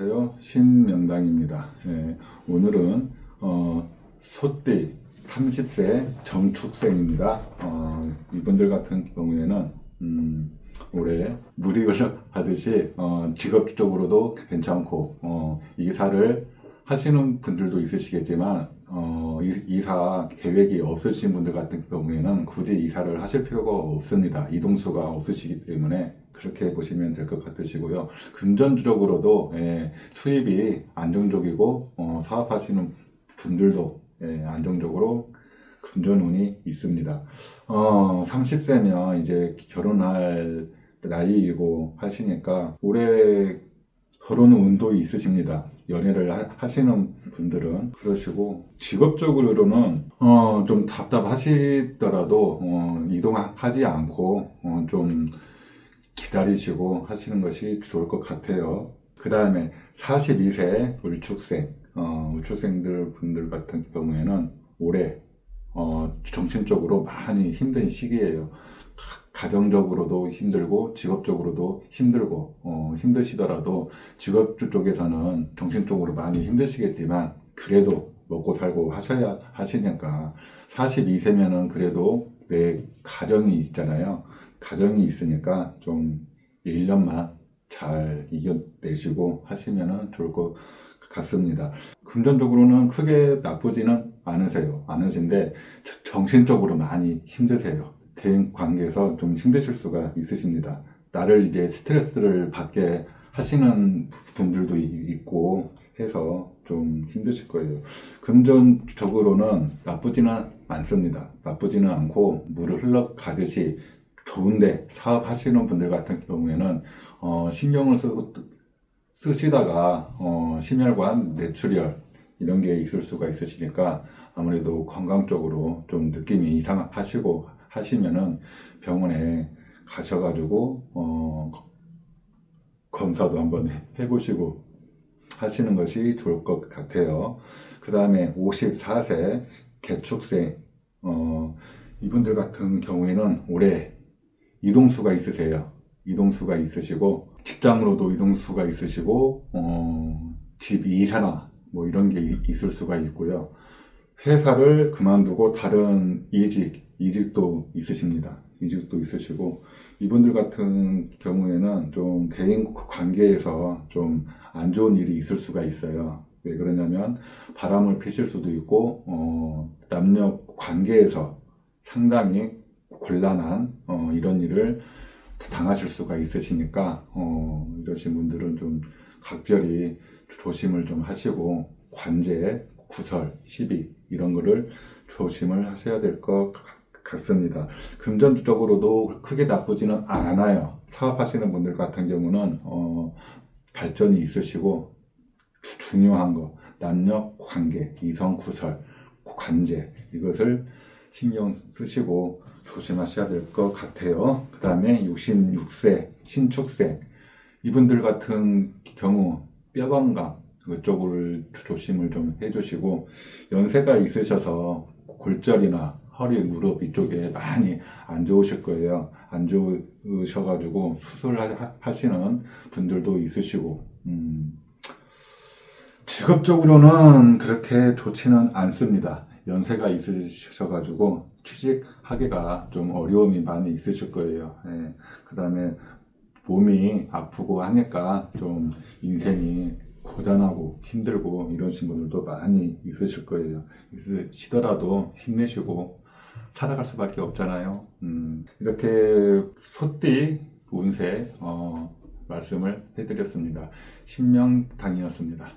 안녕하세요. 신명당입니다. 예, 오늘은 어, 소띠 30세 정축생입니다. 어, 이분들 같은 경우에는 음, 올해 무리를 하듯이 어, 직업적으로도 괜찮고 어, 이사를 하시는 분들도 있으시겠지만 어, 이- 이사 계획이 없으신 분들 같은 경우에는 굳이 이사를 하실 필요가 없습니다. 이동수가 없으시기 때문에 그렇게 보시면 될 것 같으시고요. 금전적으로도 예, 수입이 안정적이고 어, 사업하시는 분들도 예, 안정적으로 금전운이 있습니다. 어, 30세면 이제 결혼할 나이이고 하시니까 올해 결혼 운도 있으십니다. 연애를 하- 하시는 분들은 그러시고 직업적으로는 어, 좀 답답하시더라도 어, 이동하지 않고 어, 좀 기다리시고 하시는 것이 좋을 것 같아요. 그 다음에 42세 울축생, 어, 울축생들 분들 같은 경우에는 올해 어, 정신적으로 많이 힘든 시기예요. 가- 가정적으로도 힘들고 직업적으로도 힘들고 어, 힘드시더라도 직업 쪽에서는 정신적으로 많이 힘드시겠지만 그래도 먹고 살고 하셔야 하시니까 42세면은 그래도 내 가정이 있잖아요. 가정이 있으니까 좀 1년만 잘 이겨내시고 하시면 좋을 것 같습니다. 금전적으로는 크게 나쁘지는 않으세요. 않으신데 저- 정신적으로 많이 힘드세요. 대인 관계에서 좀 힘드실 수가 있으십니다. 나를 이제 스트레스를 받게 하시는 분들도 이- 있고 해서 좀 힘드실 거예요. 금전적으로는 나쁘지는 않습니다. 나쁘지는 않고 물을 흘러가듯이 좋은데 사업하시는 분들 같은 경우에는 어, 신경을 쓰고 쓰시다가 어, 심혈관 뇌출혈 이런 게 있을 수가 있으시니까 아무래도 건강적으로 좀 느낌이 이상하시고 하시면은 병원에 가셔가지고 어, 검사도 한번 해- 해보시고 하시는 것이 좋을 것 같아요. 그 다음에 54세 개축생 어, 이분들 같은 경우에는 올해 이동수가 있으세요. 이동수가 있으시고 직장으로도 이동수가 있으시고 어, 집 이사나 뭐 이런 게 이- 있을 수가 있고요. 회사를 그만두고 다른 이직, 이직도 있으십니다. 이직도 있으시고 이분들 같은 경우에는 좀 대인 관계에서 좀 안 좋은 일이 있을 수가 있어요. 왜 그러냐면 바람을 피실 수도 있고 어, 남녀 관계에서 상당히 곤란한 어, 이런 일을 당하실 수가 있으시니까 어, 이러신 분들은 좀 각별히 조심을 좀 하시고 관제, 구설, 시비 이런 거를 조심을 하셔야 될 것 같 습니다. 금전적으로도 크게 나쁘지는 않아요. 사업하시는 분들 같은 경우는 어, 발전이 있으시고 주- 중요한 거 남녀 관계, 이성 구설, 관제 이것을 신경 쓰시고 조심하셔야 될 것 같아요. 그 다음에 66세 신축생 이분들 같은 경우 뼈 건강 그쪽을 조심을 좀 해주시고 연세가 있으셔서 골절이나 허리, 무릎 이쪽에 많이 안 좋으실 거예요. 안 좋으셔가지고 수술하시는 분들도 있으시고 음, 직업적으로는 그렇게 좋지는 않습니다. 연세가 있으셔가지고 취직하기가 좀 어려움이 많이 있으실 거예요. 그 다음에 몸이 아프고 하니까 좀 인생이 고단하고 힘들고 이러신 분들도 많이 있으실 거예요. 있으시더라도 힘내시고 살아갈 수밖에 없잖아요. 음, 이렇게 소띠 운세 어, 말씀을 해드렸습니다. 신명당이었습니다.